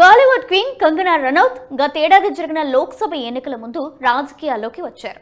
Bollywood queen Kangana Ranaut గతేడాది జరిగిన లోక్సభ ఎన్నికల ముందు రాజకీయాల్లోకి వచ్చారు.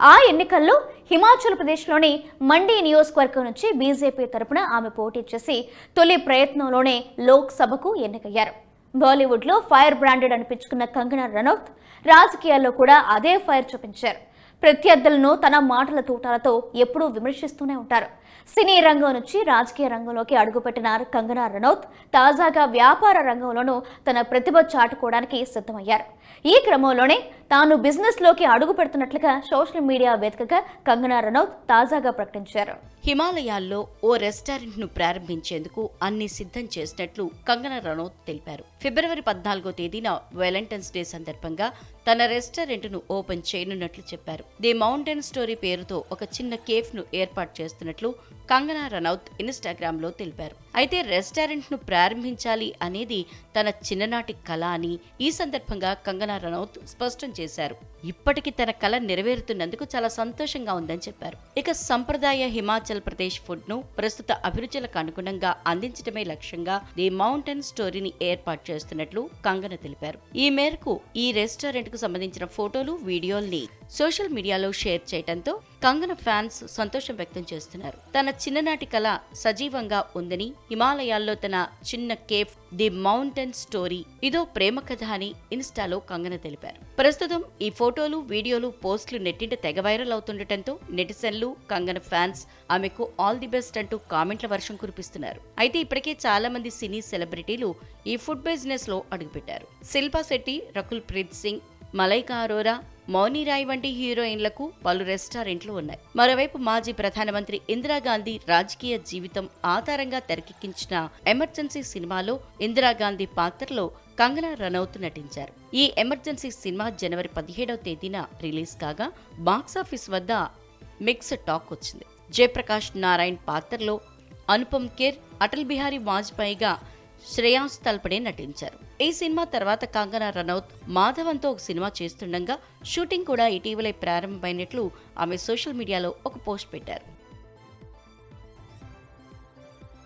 ఆ ఎన్నికల్లో హిమాచల్ ప్రదేశ్లోని మండి నియోజకవర్గం నుంచి బీజేపీ తరపున ఆమె పోటీ చేసి తొలి ప్రయత్నంలోనే లోక్సభకు ఎన్నికయ్యారు. బాలీవుడ్లో ఫైర్ బ్రాండెడ్ అనిపించుకున్న కంగనా రనౌత్ రాజకీయాల్లో కూడా అదే ఫైర్ చూపించారు. ప్రత్యర్థులను తన మాటల తూటాలతో ఎప్పుడూ విమర్శిస్తూనే ఉంటారు. సినీ రంగం నుంచి రాజకీయ రంగంలోకి అడుగుపెట్టిన కంగనా రనౌత్ తాజాగా వ్యాపార రంగంలోనూ తన ప్రతిభ చాటుకోవడానికి సిద్ధమయ్యారు. ఈ క్రమంలోనే తాను బిజినెస్లోకి అడుగు పెడుతున్నట్లుగా సోషల్ మీడియా వేదికగా కంగనా రనౌత్ తాజాగా ప్రకటించారు. హిమాలయాల్లో ఓ రెస్టారెంట్ను ప్రారంభించేందుకు అన్ని సిద్ధం చేసినట్లు కంగనా రనౌత్ తెలిపారు. ఫిబ్రవరి పద్నాలుగో తేదీన వ్యాలంటైన్స్ డే సందర్భంగా తన రెస్టారెంట్ను ఓపెన్ చేయనున్నట్లు చెప్పారు. ది మౌంటైన్ స్టోరీ పేరుతో ఒక చిన్న కేఫ్ను ఏర్పాటు చేస్తున్నట్లు కంగనా రనౌత్ ఇన్స్టాగ్రామ్లో తెలిపారు. అయితే రెస్టారెంట్ను ప్రారంభించాలి అనేది తన చిన్ననాటి కళ అని ఈ సందర్భంగా కంగనా రనౌత్ స్పష్టం చేశారు. ఇప్పటికి తన కళ నెరవేరుతున్నందుకు చాలా సంతోషంగా ఉందని చెప్పారు. ఇక సంప్రదాయ హిమాచల్ ప్రదేశ్ ఫుడ్ను ప్రస్తుత అభిరుచులకు అనుగుణంగా అందించడమే లక్ష్యంగా ది మౌంటైన్ స్టోరీని ఏర్పాటు చేస్తున్నట్లు కంగన తెలిపారు. ఈ మేరకు ఈ రెస్టారెంట్కు సంబంధించిన ఫోటోలు వీడియోల్ని సోషల్ మీడియాలో షేర్ చేయడంతో కంగన ఫ్యాన్స్ సంతోషం వ్యక్తం చేస్తున్నారు. తన చిన్ననాటి కళ సజీవంగా ఉందని హిమాలయాల్లో తన చిన్న కేఫ్ ది మౌంటైన్ స్టోరీ ఇదో ప్రేమ కథ అని ఇన్స్టాలో కంగన తెలిపారు. ప్రస్తుతం ఈ ఫోటోలు వీడియోలు పోస్టులు నెట్టింట తెగ వైరల్ అవుతుండటంతో నెటిజన్లు కంగన ఫ్యాన్స్ ఆమెకు ఆల్ ది బెస్ట్ అంటూ కామెంట్ల వర్షం కురిపిస్తున్నారు. అయితే ఇప్పటికే చాలా మంది సినీ సెలబ్రిటీలు ఈ ఫుడ్ బిజినెస్లో అడుగుపెట్టారు. శిల్పా శెట్టి రకుల్ ప్రీత్ సింగ్ మలైకా అరోరా మౌని రాయ్ వంటి హీరోయిన్లకు పలు రెస్టారెంట్లు ఉన్నాయి. మరోవైపు మాజీ ప్రధానమంత్రి ఇందిరాగాంధీ రాజకీయ జీవితం ఆధారంగా తెరకెక్కించిన ఎమర్జెన్సీ సినిమాలో ఇందిరాగాంధీ పాత్రలో కంగనా రనౌత్ నటించారు. ఈ ఎమర్జెన్సీ సినిమా జనవరి పదిహేడవ తేదీన రిలీజ్ కాగా బాక్సాఫీస్ వద్ద మిక్స్ టాక్ వచ్చింది. జయప్రకాష్ నారాయణ్ పాత్రలో అనుపమ్ ఖేర్ అటల్ బిహారీ వాజ్పేయిగా శ్రేయాంస్ తల్పడే నటించారు. ఈ సినిమా తర్వాత కంగనా రనౌత్ మాధవన్తో ఒక సినిమా చేస్తుండగా షూటింగ్ కూడా ఇటీవలే ప్రారంభమైనట్లు ఆమె సోషల్ మీడియాలో ఒక పోస్ట్ పెట్టారు.